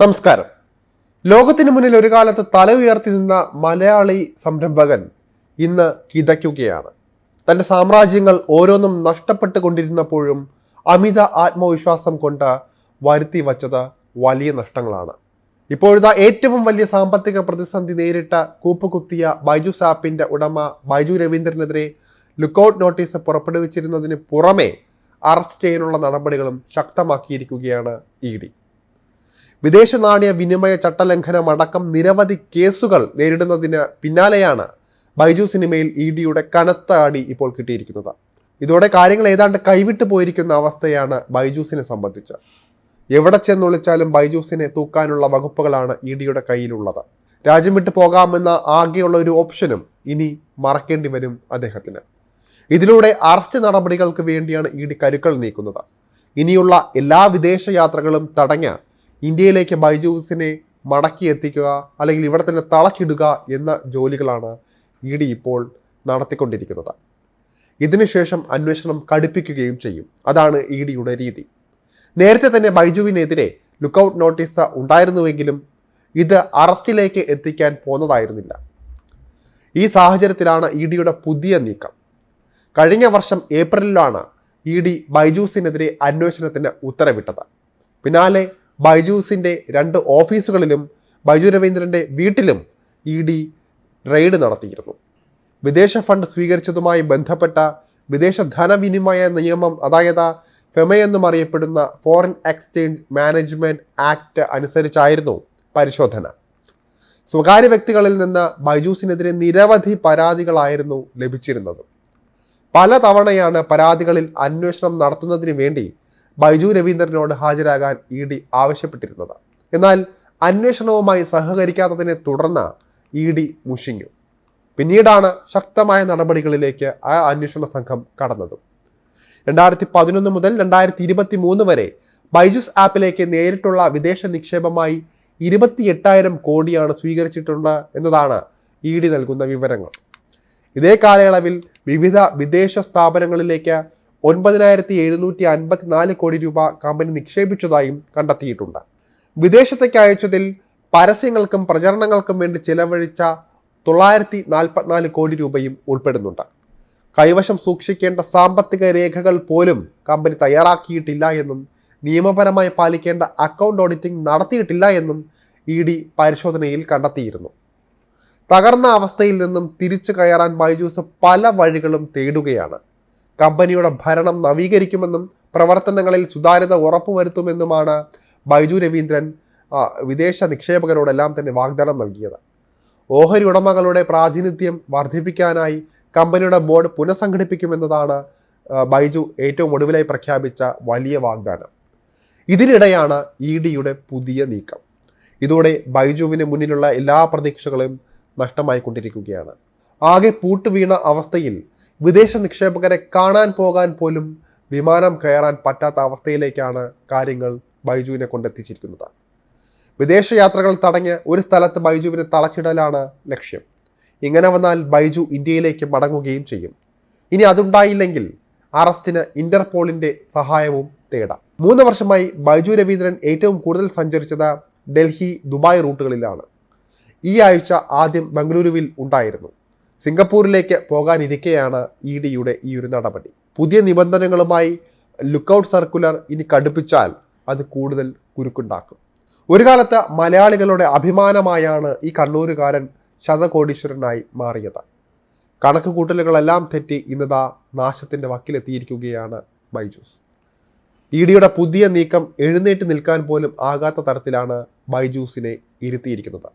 നമസ്കാരം. ലോകത്തിനു മുന്നിൽ ഒരു കാലത്ത് തല ഉയർത്തി നിന്ന മലയാളി സംരംഭകൻ ഇന്ന് കിതയ്ക്കുകയാണ്. തന്റെ സാമ്രാജ്യങ്ങൾ ഓരോന്നും നഷ്ടപ്പെട്ടു കൊണ്ടിരുന്നപ്പോഴും അമിത ആത്മവിശ്വാസം കൊണ്ട് വരുത്തി വച്ചത് വലിയ നഷ്ടങ്ങളാണ്. ഇപ്പോഴത്തെ ഏറ്റവും വലിയ സാമ്പത്തിക പ്രതിസന്ധി നേരിട്ട കൂപ്പുകുത്തിയ ബൈജു സാപ്പിന്റെ ഉടമ ബൈജു രവീന്ദ്രനെതിരെ ലുക്കൌട്ട് നോട്ടീസ് പുറപ്പെടുവിച്ചിരുന്നതിന് പുറമെ അറസ്റ്റ് ചെയ്യാനുള്ള നടപടികളും ശക്തമാക്കിയിരിക്കുകയാണ് ഇ ഡി. വിദേശ നാണയ വിനിമയ ചട്ടലംഘനം അടക്കം നിരവധി കേസുകൾ നേരിടുന്നതിന് പിന്നാലെയാണ് ബൈജു സിനിമയിൽ ഇ ഡിയുടെ കനത്ത അടി ഇപ്പോൾ കിട്ടിയിരിക്കുന്നത്. ഇതോടെ കാര്യങ്ങൾ ഏതാണ്ട് കൈവിട്ടു പോയിരിക്കുന്ന അവസ്ഥയാണ് ബൈജൂസിനെ സംബന്ധിച്ച്. എവിടെ ചെന്നൊളിച്ചാലും ബൈജൂസിനെ തൂക്കാനുള്ള വകുപ്പുകളാണ് ഇ ഡിയുടെ കയ്യിലുള്ളത്. രാജ്യം വിട്ടു പോകാമെന്ന ആകെയുള്ള ഒരു ഓപ്ഷനും ഇനി മറക്കേണ്ടി വരും അദ്ദേഹത്തിന്. ഇതിലൂടെ അറസ്റ്റ് നടപടികൾക്ക് വേണ്ടിയാണ് ഇ ഡി കരുക്കൾ നീക്കുന്നത്. ഇനിയുള്ള എല്ലാ വിദേശ യാത്രകളും തടഞ്ഞ ഇന്ത്യയിലേക്ക് ബൈജൂസിനെ മടക്കി എത്തിക്കുക അല്ലെങ്കിൽ ഇവിടെ തന്നെ തളച്ചിടുക എന്ന ജോലികളാണ് ഇ ഡി ഇപ്പോൾ നടത്തിക്കൊണ്ടിരിക്കുന്നത്. ഇതിനുശേഷം അന്വേഷണം കടുപ്പിക്കുകയും ചെയ്യും. അതാണ് ഇ ഡിയുടെ രീതി. നേരത്തെ തന്നെ ബൈജുവിനെതിരെ ലുക്കൌട്ട് നോട്ടീസ് ഉണ്ടായിരുന്നുവെങ്കിലും ഇത് അറസ്റ്റിലേക്ക് എത്തിക്കാൻ പോന്നതായിരുന്നില്ല. ഈ സാഹചര്യത്തിലാണ് ഇ ഡിയുടെ പുതിയ നീക്കം. കഴിഞ്ഞ വർഷം ഏപ്രിലിലാണ് ഇ ഡി ബൈജൂസിനെതിരെ അന്വേഷണത്തിന് ഉത്തരവിട്ടത്. പിന്നാലെ ബൈജൂസിന്റെ രണ്ട് ഓഫീസുകളിലും ബൈജു രവീന്ദ്രന്റെ വീട്ടിലും ഇ ഡി റെയ്ഡ് നടത്തിയിരുന്നു. വിദേശ ഫണ്ട് സ്വീകരിച്ചതുമായി ബന്ധപ്പെട്ട വിദേശ ധനവിനിമയ നിയമം അതായത് ഫെമ എന്നും അറിയപ്പെടുന്ന ഫോറിൻ എക്സ്ചേഞ്ച് മാനേജ്മെന്റ് ആക്ട് അനുസരിച്ചായിരുന്നു പരിശോധന. സ്വകാര്യ വ്യക്തികളിൽ നിന്ന് ബൈജൂസിനെതിരെ നിരവധി പരാതികളായിരുന്നു ലഭിച്ചിരുന്നത്. പല തവണയാണ് പരാതികളിൽ അന്വേഷണം നടത്തുന്നതിന് വേണ്ടി ബൈജു രവീന്ദ്രനോട് ഹാജരാകാൻ ഇ ഡി ആവശ്യപ്പെട്ടിരുന്നത്. എന്നാൽ അന്വേഷണവുമായി സഹകരിക്കാത്തതിനെ തുടർന്ന് ഇ ഡി മുഷിഞ്ഞു. പിന്നീടാണ് ശക്തമായ നടപടികളിലേക്ക് ആ അന്വേഷണ സംഘം കടന്നത്. രണ്ടായിരത്തി പതിനൊന്ന് മുതൽ രണ്ടായിരത്തി ഇരുപത്തി മൂന്ന് വരെ ബൈജുസ് ആപ്പിലേക്ക് നേരിട്ടുള്ള വിദേശ നിക്ഷേപമായി ഇരുപത്തി എട്ടായിരം കോടിയാണ് സ്വീകരിച്ചിട്ടുള്ളത് എന്നതാണ് ഇ ഡി നൽകുന്ന വിവരങ്ങൾ. ഇതേ കാലയളവിൽ വിവിധ വിദേശ സ്ഥാപനങ്ങളിലേക്ക് ഒൻപതിനായിരത്തി എഴുന്നൂറ്റി അൻപത്തിനാല് കോടി രൂപ കമ്പനി നിക്ഷേപിച്ചതായും കണ്ടെത്തിയിട്ടുണ്ട്. വിദേശത്തേക്ക് അയച്ചതിൽ പരസ്യങ്ങൾക്കും പ്രചരണങ്ങൾക്കും വേണ്ടി ചിലവഴിച്ച തൊള്ളായിരത്തി നാൽപ്പത്തിനാല് കോടി രൂപയും ഉൾപ്പെടുന്നുണ്ട്. കൈവശം സൂക്ഷിക്കേണ്ട സാമ്പത്തിക രേഖകൾ പോലും കമ്പനി തയ്യാറാക്കിയിട്ടില്ല എന്നും നിയമപരമായി പാലിക്കേണ്ട അക്കൗണ്ട് ഓഡിറ്റിംഗ് നടത്തിയിട്ടില്ല എന്നും ഇ ഡി പരിശോധനയിൽ കണ്ടെത്തിയിരുന്നു. തകർന്ന അവസ്ഥയിൽ നിന്നും തിരിച്ചു കയറാൻ ബൈജൂസ് പല വഴികളും തേടുകയാണ്. കമ്പനിയുടെ ഭരണം നവീകരിക്കുമെന്നും പ്രവർത്തനങ്ങളിൽ സുതാര്യത ഉറപ്പുവരുത്തുമെന്നുമാണ് ബൈജു രവീന്ദ്രൻ വിദേശ നിക്ഷേപകരോടെല്ലാം തന്നെ വാഗ്ദാനം നൽകിയത്. ഓഹരി ഉടമകളുടെ പ്രാതിനിധ്യം വർദ്ധിപ്പിക്കാനായി കമ്പനിയുടെ ബോർഡ് പുനഃസംഘടിപ്പിക്കുമെന്നതാണ് ബൈജു ഏറ്റവും ഒടുവിലായി പ്രഖ്യാപിച്ച വലിയ വാഗ്ദാനം. ഇതിനിടെയാണ് ഇ ഡിയുടെ പുതിയ നീക്കം. ഇതോടെ ബൈജുവിന് മുന്നിലുള്ള എല്ലാ പ്രതീക്ഷകളും നഷ്ടമായിക്കൊണ്ടിരിക്കുകയാണ്. ആകെ പൂട്ടുവീണ അവസ്ഥയിൽ വിദേശ നിക്ഷേപകരെ കാണാൻ പോകാൻ പോലും വിമാനം കയറാൻ പറ്റാത്ത അവസ്ഥയിലേക്കാണ് കാര്യങ്ങൾ ബൈജുവിനെ കൊണ്ടെത്തിച്ചിരിക്കുന്നത്. വിദേശ യാത്രകൾ തടഞ്ഞ് ഒരു സ്ഥലത്ത് ബൈജുവിനെ തളച്ചിടലാണ് ലക്ഷ്യം. ഇങ്ങനെ വന്നാൽ ബൈജു ഇന്ത്യയിലേക്ക് മടങ്ങുകയും ചെയ്യും. ഇനി അതുണ്ടായില്ലെങ്കിൽ അറസ്റ്റിന് ഇന്റർപോളിന്റെ സഹായവും തേടാം. മൂന്ന് വർഷമായി ബൈജു രവീന്ദ്രൻ ഏറ്റവും കൂടുതൽ സഞ്ചരിച്ചത് ഡൽഹി ദുബായ് റൂട്ടുകളിലാണ്. ഈ ആഴ്ച ആദ്യം ബംഗളൂരുവിൽ ഉണ്ടായിരുന്നു. സിംഗപ്പൂരിലേക്ക് പോകാനിരിക്കെയാണ് ഇ ഡിയുടെ ഈ ഒരു നടപടി. പുതിയ നിബന്ധനകളുമായി ലുക്കൌട്ട് സർക്കുലർ ഇനി കടുപ്പിച്ചാൽ അത് കൂടുതൽ കുരുക്കുണ്ടാക്കും. ഒരു കാലത്ത് മലയാളികളുടെ അഭിമാനമായാണ് ഈ കണ്ണൂരുകാരൻ ശതകോടീശ്വരനായി മാറിയത്. കണക്ക് കൂട്ടലുകളെല്ലാം തെറ്റി ഇന്നതാ നാശത്തിന്റെ വക്കിലെത്തിയിരിക്കുകയാണ് ബൈജൂസ്. ഇ ഡിയുടെ പുതിയ നീക്കം എഴുന്നേറ്റ് നിൽക്കാൻ പോലും ആകാത്ത തരത്തിലാണ് ബൈജൂസിനെ ഇരുത്തിയിരിക്കുന്നത്.